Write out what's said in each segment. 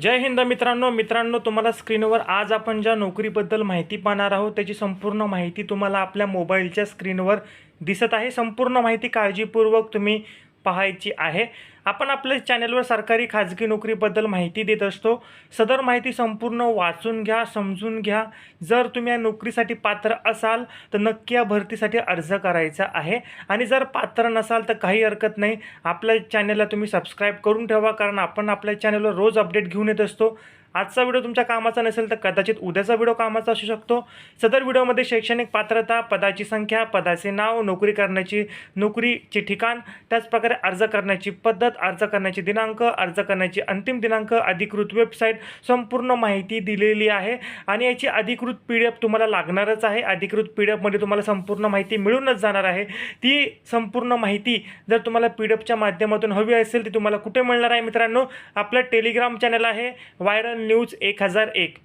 जय हिंद मित्रांनो मित्रांनो तुम्हाला स्क्रीनवर आज आपण ज्या नोकरीबद्दल माहिती पाहणार आहोत त्याची संपूर्ण माहिती तुम्हाला आपल्या मोबाईलच्या स्क्रीनवर दिसत आहे. संपूर्ण माहिती काळजीपूर्वक तुम्ही पाहायची आहे. आपण आपल्या चॅनलवर सरकारी खाजगी नोकरीबद्दल माहिती देत असतो. सदर माहिती संपूर्ण वाचून घ्या समजून घ्या. जर तुम्ही या नोकरीसाठी पात्र असाल तर नक्की या भरतीसाठी अर्ज करायचा आहे. आणि जर पात्र नसाल तर काही हरकत नाही. आपल्या चॅनलला तुम्ही सबस्क्राईब करून ठेवा कारण आपण आपल्या चॅनलवर रोज अपडेट घेऊन येत असतो. आजचा व्हिडिओ तुमच्या कामाचा नसेल तर कदाचित उद्याचा व्हिडिओ कामाचा असू शकतो. सदर व्हिडिओमध्ये शैक्षणिक पात्रता पदाची संख्या पदाचे नाव नोकरी करण्याची नोकरीचे ठिकाण त्याचप्रकारे अर्ज करण्याची पद्धत अर्ज करण्याची दिनांक अर्ज करण्याची अंतिम दिनांक अधिकृत वेबसाईट संपूर्ण माहिती दिलेली आहे. आणि याची अधिकृत पी डी एफ तुम्हाला लागणारच आहे. अधिकृत पी डी एफमध्ये तुम्हाला संपूर्ण माहिती मिळूनच जाणार आहे. ती संपूर्ण माहिती जर तुम्हाला पी डी एफच्या माध्यमातून हवी असेल ती तुम्हाला कुठे मिळणार आहे मित्रांनो? आपलं टेलिग्राम चॅनल आहे. वायरल न्यूज एक हजार एक.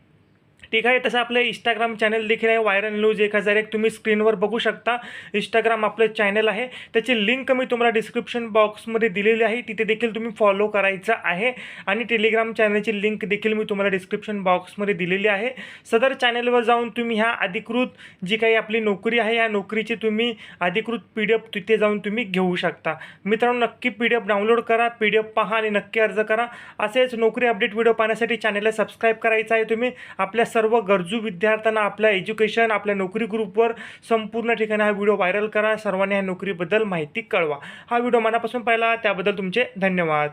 ठीक आहे तसं आपलं इंस्टाग्राम चॅनल देखील आहे व्हायरल न्यूज एक हजार एक. तुम्ही स्क्रीनवर बघू शकता. इंस्टाग्राम आपलं चॅनल आहे. त्याची लिंक मी तुम्हाला डिस्क्रिप्शन बॉक्समध्ये दिलेली आहे. तिथे देखील तुम्ही फॉलो करायचं आहे. आणि टेलिग्राम चॅनलची लिंक देखील मी तुम्हाला डिस्क्रिप्शन बॉक्समध्ये दिलेली आहे. सदर चॅनलवर जाऊन तुम्ही ह्या अधिकृत जी काही आपली नोकरी आहे या नोकरीची तुम्ही अधिकृत पी डी एफ तिथे जाऊन तुम्ही घेऊ शकता. मित्रांनो नक्की पी डी एफ डाउनलोड करा पी डी एफ पहा आणि नक्की अर्ज करा. असेच नोकरी अपडेट व्हिडिओ पाहण्यासाठी चॅनलला सबस्क्राईब करायचं आहे तुम्ही. आपल्या सर्व गरजू विद्यार्थ्यांना आपल्या एज्युकेशन आपल्या नोकरी ग्रुपवर संपूर्ण ठिकाणी हा व्हिडिओ व्हायरल करा. सर्वांनी ह्या नोकरीबद्दल माहिती कळवा. हा व्हिडिओ मनापासून पाहिला त्याबद्दल तुमचे धन्यवाद.